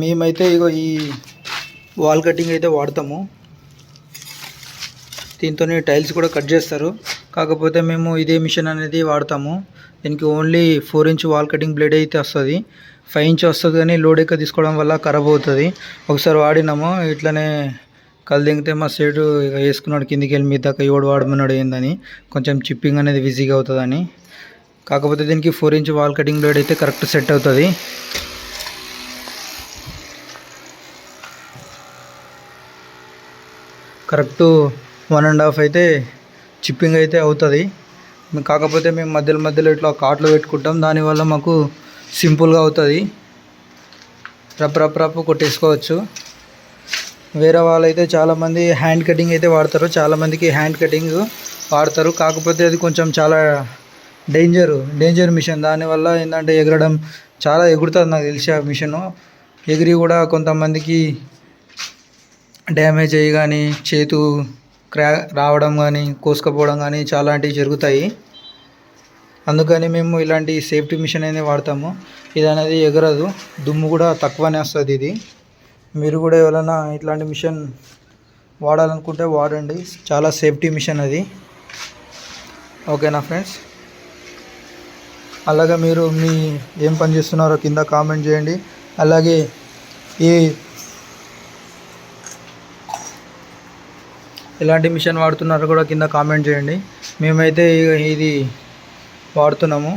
మేమైతే ఇగో ఈ wall cutting అయితే వాడతాము. దీంతోనే టైల్స్ కూడా కట్ చేస్తారు. కాకపోతే మేము ఇదే మిషన్ అనేది వాడతాము. దీనికి only four inch wall cutting blade అయితే వస్తుంది. ఫైవ్ ఇంచ్ వస్తుంది కానీ లోడ్ ఎక్కువ తీసుకోవడం వల్ల ఖరాబ్ అవుతుంది. ఒకసారి వాడినాము ఇట్లనే కళ్ళు దింగితే మా సైడు వేసుకున్నాడు కిందికి వెళ్ళి మీ దాకా ఎవడు వాడమన్నాడు ఏందని. కొంచెం చిప్పింగ్ అనేది బిజీగా అవుతుందని. కాకపోతే దీనికి four inch wall cutting blade అయితే కరెక్ట్ సెట్ అవుతుంది. కరెక్ట్ వన్ అండ్ హాఫ్ అయితే చిప్పింగ్ అయితే అవుతుంది. కాకపోతే మేము మధ్యలో మధ్యలో ఇట్లా కాట్లు పెట్టుకుంటాం. దానివల్ల మాకు సింపుల్గా అవుతుంది. రప్ రప్ రప్ కొట్టేసుకోవచ్చు. వేరే వాళ్ళైతే చాలామంది హ్యాండ్ కటింగ్ అయితే వాడతారు. చాలామందికి హ్యాండ్ కటింగ్ వాడతారు. కాకపోతే అది కొంచెం చాలా డేంజర్ డేంజర్ మిషన్. దానివల్ల ఏంటంటే ఎగరడం చాలా ఎగురుతుంది నాకు తెలిసి ఆ మిషను. ఎగిరి కూడా కొంతమందికి డ్యామేజ్ అయ్యి కానీ చేతు క్రా రావడం కానీ కోసుకపోవడం కానీ చాలాంటివి జరుగుతాయి. అందుకని మేము ఇలాంటి సేఫ్టీ మిషన్ అనేది వాడతాము. ఇది అనేది ఎగరదు. దుమ్ము కూడా తక్కువనే వస్తుంది ఇది. మీరు కూడా ఎవరైనా ఇట్లాంటి మిషన్ వాడాలనుకుంటే వాడండి. చాలా సేఫ్టీ మిషన్ అది. ఓకేనా ఫ్రెండ్స్? అలాగే మీరు మీ ఏం పని చేస్తున్నారో కింద కామెంట్ చేయండి. అలాగే ఈ ఎలాంటి మిషన్ వాడుతున్నారో కూడా కింద కామెంట్ చేయండి. మేమైతే ఇది వాడుతున్నాము.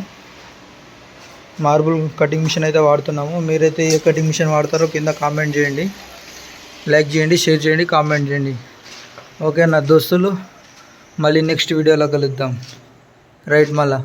మార్బుల్ కటింగ్ మిషన్ అయితే వాడుతున్నాము. మీరైతే ఏ కటింగ్ మిషన్ వాడతారో కింద కామెంట్ చేయండి. లైక్ చేయండి షేర్ చేయండి కామెంట్ చేయండి. ఓకే నా దోస్తులు మళ్ళీ నెక్స్ట్ వీడియోలో కలుద్దాం. రైట్ మళ్ళా.